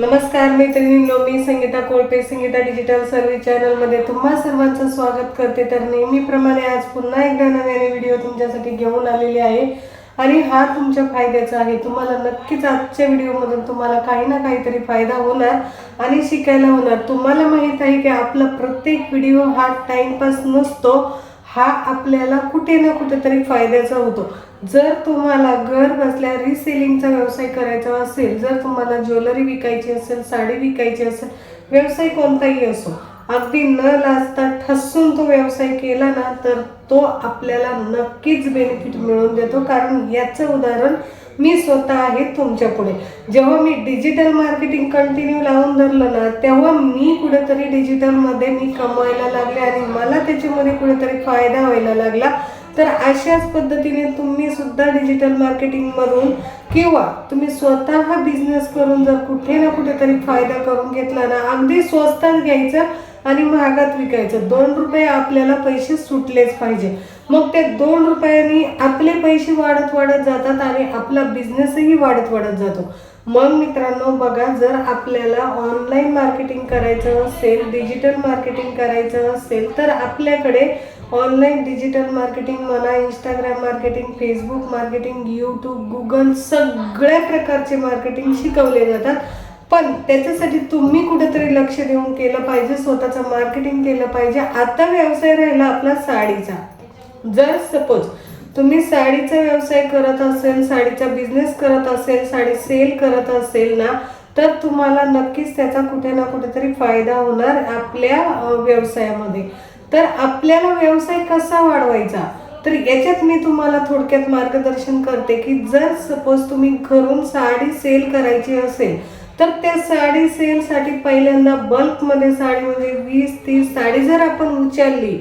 नमस्कार मैत्रिणींनो मी संगीता कोळपे संगीता डिजिटल सर्व्हिस चॅनलमध्ये तुम्हा सर्वांचं स्वागत करते. तर नेहमीप्रमाणे आज पुन्हा एकदा नव्याने व्हिडिओ तुमच्यासाठी घेऊन आलेली आहे. आणि हा तुमच्या फायद्याचा आहे. तुम्हाला नक्कीच आजच्या व्हिडिओमधून तुम्हाला काही ना काहीतरी फायदा होणार आणि शिकायला होणार. तुम्हाला माहीत आहे की आपला प्रत्येक व्हिडिओ हा टाइमपास नसतो. हा आपल्याला कुठे ना कुठेतरी फायद्याचा होतो. जर तुम्हाला घर बसल्या रिसेलिंगचा व्यवसाय करायचा असेल जर तुम्हाला ज्वेलरी विकायची असेल साडी विकायची असेल व्यवसाय कोणताही असो अगदी न लाजता ठसून तो व्यवसाय केला ना तर तो आपल्याला नक्कीच बेनिफिट मिळवून देतो. कारण याचं उदाहरण मी स्वतः आहे तुमच्यापुढे. जेव्हा मी डिजिटल मार्केटिंग कंटिन्यू लावून धरलं ना तेव्हा मी कुठेतरी डिजिटलमध्ये मी कमवायला लागले आणि मला त्याच्यामध्ये कुठेतरी फायदा व्हायला लागला. तर अशाच पद्धतीने तुम्ही सुद्धा डिजिटल मार्केटिंगमधून किंवा तुम्ही स्वतः बिझनेस करून जर कुठे ना कुठेतरी फायदा करून घेतला ना अगदी स्वस्तात घ्यायचं आणि महागात विकायचं. दोन रुपये आपल्याला पैसे सुटलेच पाहिजे. मग ते दोन रुपयांनी आपले पैसे वाढत वाढत जातात आणि आपला बिझनेसही वाढत वाढत जातो. मग मित्रांनो बघा जर आपल्याला ऑनलाईन मार्केटिंग करायचं असेल डिजिटल मार्केटिंग करायचं असेल तर आपल्याकडे ऑनलाईन डिजिटल मार्केटिंग म्हणा Instagram marketing Facebook marketing YouTube Google सगळ्या प्रकारचे मार्केटिंग शिकवले जातात. पण त्याच्यासाठी तुम्ही कुठेतरी लक्ष देऊन केलं पाहिजे स्वतःचं मार्केटिंग केलं पाहिजे. आता व्यवसाय राहिला आपला साडीचा. जर सपोज तुम्ही साडीचा व्यवसाय करत असेल साडीचा बिझनेस करत असेल साडी सेल करत असेल ना तर तुम्हाला नक्कीच त्याचा कुठे ना कुठेतरी फायदा होणार आपल्या व्यवसायामध्ये. तर आपल्याला व्यवसाय कसा वाढवायचा? तर याच्यात मी तुम्हाला थोडक्यात मार्गदर्शन करते की जर सपोज तुम्ही घरून साडी सेल करायची असेल तर त्या साडी सेलसाठी पहिल्यांदा बल्कमध्ये साडी म्हणजे वीस तीस साडी जर आपण उचलली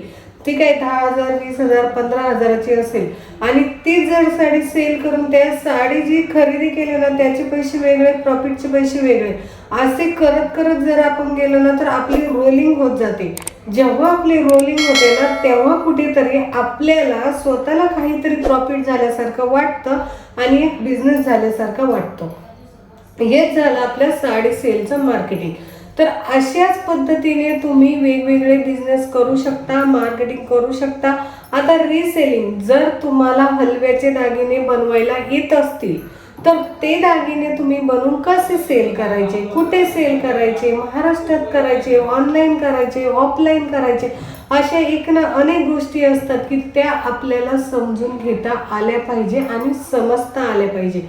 ती काय दहा हजार वीस हजार पंधरा हजाराची असेल. आणि ती जर साडी सेल करून त्या साडी जी खरेदी केली ना त्याचे पैसे वेगळे प्रॉफिटचे पैसे वेगळे. असे करत करत जर आपण गेलो ना तर आपली रोलिंग होत जाते. जेव्हा आपली रोलिंग होते ना तेव्हा कुठेतरी आपल्याला स्वतःला काहीतरी प्रॉफिट झाल्यासारखं वाटतं आणि बिझनेस झाल्यासारखं वाटतो. हेच झालं आपल्या साडी सेलचं मार्केटिंग तर अशाच पद्धतीने तुम्ही वेगवेगळे बिझनेस करू शकता मार्केटिंग करू शकता. आता रिसेलिंग जर तुम्हाला हलव्याचे दागिने बनवायला येत असतील तर ते दागिने तुम्ही बनवून कसे सेल करायचे? कुठे सेल करायचे? महाराष्ट्रात करायचे? ऑनलाईन करायचे? ऑफलाईन करायचे? अशा एक ना अनेक गोष्टी असतात की त्या आपल्याला समजून घेता आल्या पाहिजे आणि समजता आल्या पाहिजे.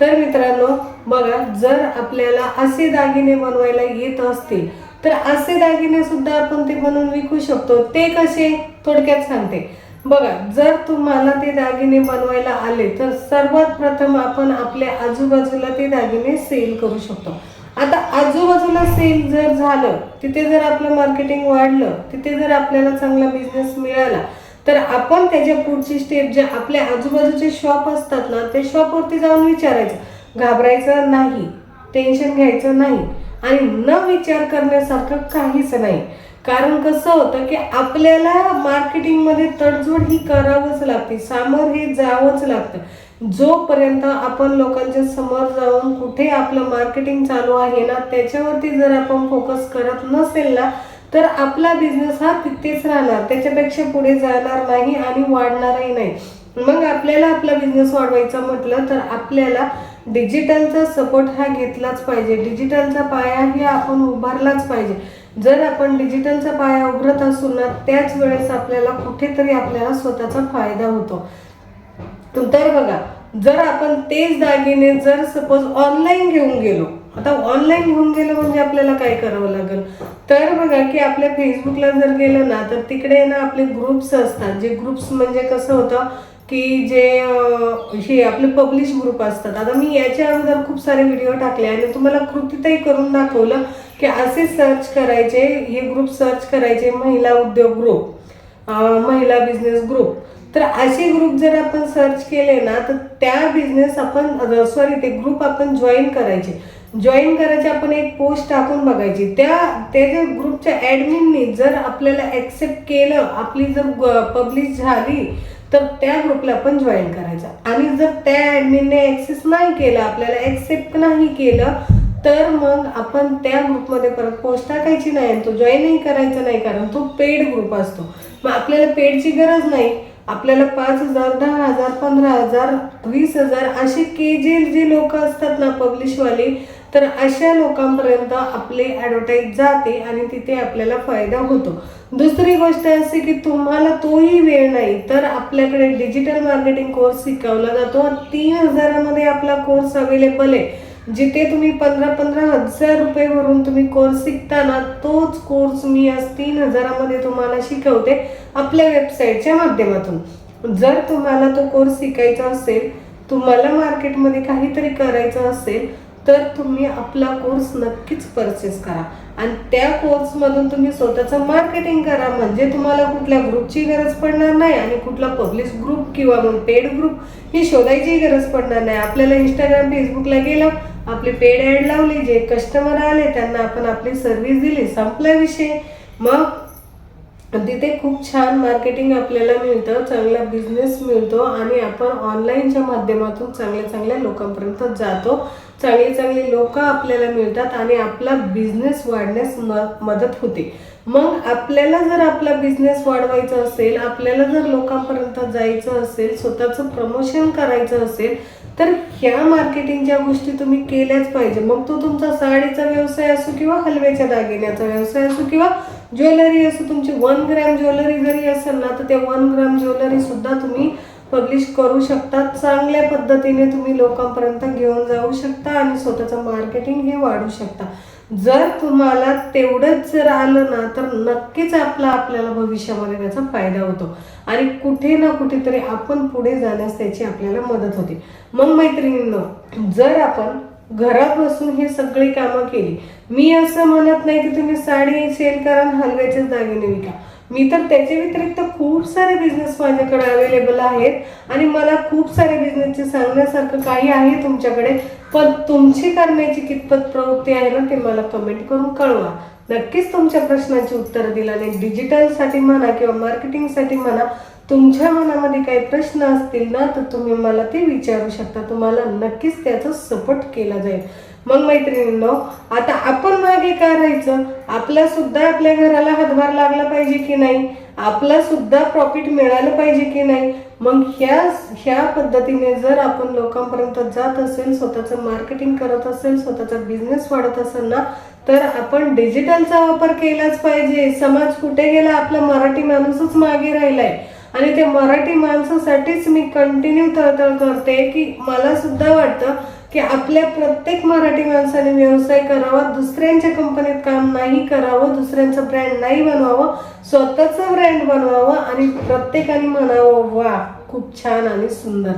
तर मित्रांनो बघा जर आपल्याला असे दागिने बनवायला येत असतील तर असे दागिने सुद्धा आपण ते बनवून विकू शकतो. ते कसे? थोडक्यात सांगते. बघा जर तुम्हाला ते दागिने बनवायला आले तर सर्वात प्रथम आपण आपल्या आजूबाजूला ते दागिने सेल करू शकतो. आता आजूबाजूला सेल जर झालं तिथे जर आपलं मार्केटिंग वाढलं तिथे जर आपल्याला चांगला बिझनेस मिळाला तर आपण त्याच्या पुढची स्टेप जे आपल्या आजूबाजूचे शॉप असतात ना ते शॉपवरती जाऊन विचारायचं. घाबरायचं नाही टेन्शन घ्यायचं नाही आणि न विचार करण्यासारखं काहीच नाही. कारण कसं होतं की आपल्याला मार्केटिंगमध्ये तडजोड ही करावंच लागते सामोर हे जावंच लागतं. जोपर्यंत आपण लोकांच्या समोर जाऊन कुठे आपलं मार्केटिंग चालू आहे ना त्याच्यावरती जर आपण फोकस करत नसेल ना तर आपला बिझनेस हा तिथेच राहणार. त्याच्यापेक्षा पुढे जाणार नाही आणि वाढणारही नाही. मग आपल्याला आपला बिझनेस वाढवायचा म्हटलं तर आपल्याला डिजिटलचा सपोर्ट हा घेतलाच पाहिजे. डिजिटलचा पाया हे आपण उभारलाच पाहिजे. जर आपण डिजिटलचा पाया उघडत असू ना त्याच वेळेस आपल्याला कुठेतरी आपल्याला स्वतःचा फायदा होतो. तर बघा जर आपण तेच दागिने जर सपोज ऑनलाईन घेऊन गेलो आता ऑनलाईन होऊन गेलं म्हणजे आपल्याला काय करावं लागेल? तर बघा की आपल्या फेसबुकला जर गेलं ना तर तिकडे ना आपले ग्रुप्स असतात. जे ग्रुप्स म्हणजे कसं होतं की जे हे आपले पब्लिश ग्रुप असतात. आता मी याच्या अगोदर खूप सारे व्हिडिओ टाकले आणि तुम्हाला कृतीतही करून दाखवलं की असे सर्च करायचे हे ग्रुप सर्च करायचे महिला उद्योग ग्रुप महिला बिझनेस ग्रुप तर असे ग्रुप जर आपण सर्च केले ना तर त्या बिझनेस आपण सॉरी ते ग्रुप आपण जॉईन करायचे. जॉईन करायची आपण एक पोस्ट टाकून बघायची. त्या त्याच्या ग्रुपच्या ॲडमिननी जर आपल्याला ॲक्सेप्ट केलं आपली जर पब्लिश झाली तर त्या ग्रुपला आपण जॉईन करायचं. आणि जर त्या ॲडमिनने ॲक्सेस नाही केलं आपल्याला ॲक्सेप्ट नाही केलं तर मग आपण त्या ग्रुपमध्ये परत पोस्ट टाकायची नाही आणि तो जॉईनही करायचा नाही कारण तो पेड ग्रुप असतो. मग आपल्याला पेडची गरज नाही. आपल्याला पाच हजार दहा हजार पंधरा हजार वीस हजार असे के जे जे लोक असतात ना पब्लिशवाले तर अशा लोकांपर्यंत आपली ॲडव्हर्टाईज जाते आणि तिथे आपल्याला फायदा होतो. दुसरी गोष्ट असे की तुम्हाला तोही वेळ नाही तर आपल्याकडे डिजिटल मार्केटिंग कोर्स शिकवला जातो तीन हजारामध्ये आपला कोर्स अवेलेबल आहे. जिथे तुम्ही पंधरा पंधरा हजार रुपये भरून तुम्ही कोर्स शिकताना तोच कोर्स मी आज तीन हजारामध्ये तुम्हाला शिकवते आपल्या वेबसाईटच्या माध्यमातून. जर तुम्हाला तो कोर्स शिकायचा असेल तुम्हाला मार्केटमध्ये काहीतरी करायचं असेल तर तुम्ही आपला कोर्स नक्कीच परचेस करा. आणि त्या कोर्समधून तुम्ही स्वतःचं मार्केटिंग करा. म्हणजे तुम्हाला कुठल्या ग्रुपची गरज पडणार नाही आणि कुठला पब्लिश ग्रुप किंवा मग पेड ग्रुप ही शोधायची गरज पडणार नाही. आपल्याला इंस्टाग्राम फेसबुकला गेलं आपली पेड ॲड लावली जे कस्टमर आले त्यांना आपण आपली सर्व्हिस दिली संपला विषय. मग तिथे खूप छान मार्केटिंग आपल्याला मिळतं चांगला बिझनेस मिळतो आणि आपण ऑनलाईनच्या माध्यमातून चांगल्या चांगल्या लोकांपर्यंत जातो. चांगले चांगले लोक आपल्याला मिळतात आणि आपला बिझनेस वाढण्यास म मदत होते. मग आपल्याला जर आपला बिझनेस वाढवायचा असेल आपल्याला जर लोकांपर्यंत जायचं असेल स्वतःचं प्रमोशन करायचं असेल तर ह्या मार्केटिंगच्या गोष्टी तुम्ही केल्याच पाहिजे. मग तो तुमचा साडीचा व्यवसाय असो किंवा हलव्याच्या दागिन्याचा व्यवसाय असो किंवा ज्वेलरी असो तुमची वन ग्रॅम ज्वेलरी जरी असेल ना तर त्या वन ग्रॅम ज्वेलरी सुद्धा तुम्ही पब्लिश करू शकता. चांगल्या पद्धतीने तुम्ही लोकांपर्यंत घेऊन जाऊ शकता आणि स्वतःचं मार्केटिंग हे वाढू शकता. जर तुम्हाला तेवढंच जर आलं ना तर नक्कीच आपला आपल्याला भविष्यामध्ये त्याचा फायदा होतो. आणि कुठे ना कुठेतरी आपण पुढे जाण्यास त्याची आपल्याला मदत होते. मग मैत्रिणींनो जर आपण घरात बसून हे सगळी कामं केली. मी असं म्हणत नाही की तुम्ही साडी सेल करा हलव्याचेच दागिने विका. मी तर त्याच्या व्यतिरिक्त खूप सारे बिझनेस माझ्याकडे अवेलेबल आहेत आणि मला खूप सारे बिझनेसचे सांगण्यासारखं काही आहे तुमच्याकडे पण तुमची करण्याची कितपत प्रवृत्ती आहे ना ते मला कमेंट करून कळवा. नक्कीच तुमच्या प्रश्नांची उत्तरं दिल्याने आणि डिजिटलसाठी म्हणा किंवा मार्केटिंगसाठी म्हणा तुमच्या मनामध्ये काही प्रश्न असतील ना तर तुम्ही मला ते विचारू शकता. तुम्हाला नक्कीच त्याचा सपोर्ट केला जाईल. मग मैत्रिणींनो आता आपण मागे का राहायचं? आपला सुद्धा आपल्या घराला हातभार लागला पाहिजे की नाही? आपला सुद्धा प्रॉफिट मिळालं पाहिजे की नाही? मग ह्या ह्या पद्धतीने जर आपण लोकांपर्यंत जात असेल स्वतःचं मार्केटिंग करत असेल स्वतःचा बिझनेस वाढत असेल ना तर आपण डिजिटलचा वापर केलाच पाहिजे. समाज कुठे गेला? आपला मराठी माणूसच मागे राहिलाय. आणि ते मराठी माणसासाठीच मी कंटिन्यू तळतळ करते की मला सुद्धा वाटतं की आपल्या प्रत्येक मराठी माणसाने व्यवसाय करावा दुसऱ्यांच्या कंपनीत काम नाही करावं दुसऱ्यांचं ब्रँड नाही बनवावं स्वतःचं ब्रँड बनवावं आणि प्रत्येकाने म्हणावं वा खूप छान आणि सुंदर.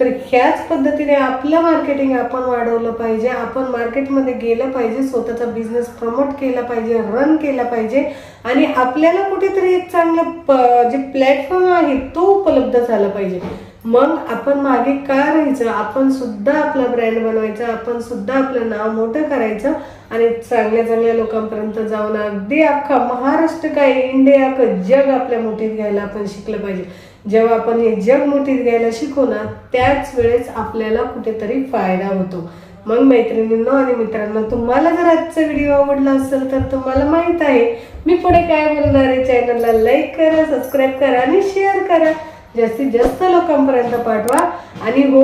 तर ह्याच पद्धतीने आपलं मार्केटिंग आपण वाढवलं पाहिजे आपण मार्केटमध्ये गेलं पाहिजे स्वतःचा बिझनेस प्रमोट केला पाहिजे रन केला पाहिजे आणि आपल्याला कुठेतरी एक चांगलं प- जे प्लॅटफॉर्म आहे तो उपलब्ध झाला पाहिजे. मग आपण मागे का राहायचं? आपण सुद्धा आपला ब्रँड बनवायचा आपण सुद्धा आपलं नाव मोठं करायचं आणि चांगल्या चांगल्या लोकांपर्यंत जाऊन अगदी अख्खा महाराष्ट्र काय इंडिया का जग आपल्या मुठीत घ्यायला आपण शिकलं पाहिजे. जेव्हा आपण हे जग मुठीत घ्यायला शिकू ना त्याच वेळेस आपल्याला कुठेतरी फायदा होतो. मग मैत्रिणींनो आणि मित्रांनो तुम्हाला जर आजचा व्हिडिओ आवडला असेल तर तुम्हाला माहीत आहे मी पुढे काय बोलणार आहे चॅनलला लाईक करा सबस्क्राईब करा आणि शेअर करा. जास्तीत जास्त लोकांपर्यंत पाठवा. आणि हो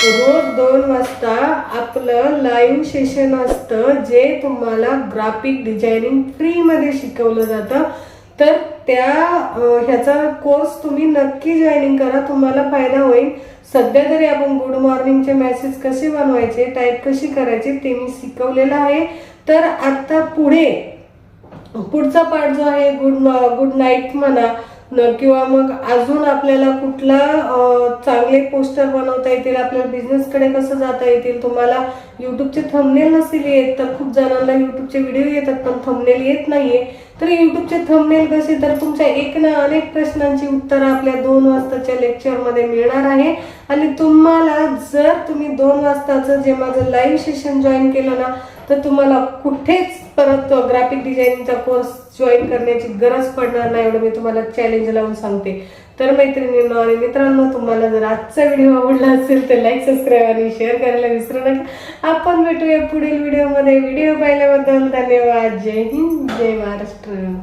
रोज दोन वाजता आपलं लाईव्ह सेशन असतं जे तुम्हाला ग्राफिक डिझायनिंग फ्रीमध्ये शिकवलं जातं. तर त्या ह्याचा कोर्स तुम्ही नक्की जॉईनिंग करा तुम्हाला फायदा होईल. सध्या तरी आपण गुड मॉर्निंगचे मेसेज कसे बनवायचे टाईप कशी करायची ते मी शिकवलेलं आहे. तर आता पुढे पुढचा पार्ट जो आहे गुड गुड नाईट म्हणा न किंवा मग अजून आपल्याला कुठला चांगले पोस्टर बनवता येतील आपल्याला बिझनेसकडे कसं जाता येतील तुम्हाला युट्यूबचे थंबनेल नसेल येत तर खूप जणांना युट्यूबचे व्हिडिओ येतात पण थंबनेल येत नाहीये. तर युट्यूबचे थंबनेल कसे तर तुमच्या एक ना अनेक प्रश्नांची उत्तरं आपल्या दोन वाजताच्या लेक्चरमध्ये मिळणार आहे. आणि तुम्हाला जर तुम्ही दोन वाजताचं जे माझं लाईव्ह सेशन जॉईन केलं ना तर तुम्हाला कुठेच परत ग्राफिक डिझायनिंगचा कोर्स जॉईन करण्याची गरज पडणार नाही एवढं मी तुम्हाला चॅलेंज लावून सांगते. तर मैत्रिणींनो आणि मित्रांनो तुम्हाला जर आजचा व्हिडिओ आवडला असेल तर लाईक सबस्क्राईब आणि शेअर करायला विसरू नका. आपण भेटूया पुढील व्हिडिओमध्ये व्हिडिओ पाहिल्याबद्दल धन्यवाद. जय हिंद जय महाराष्ट्र.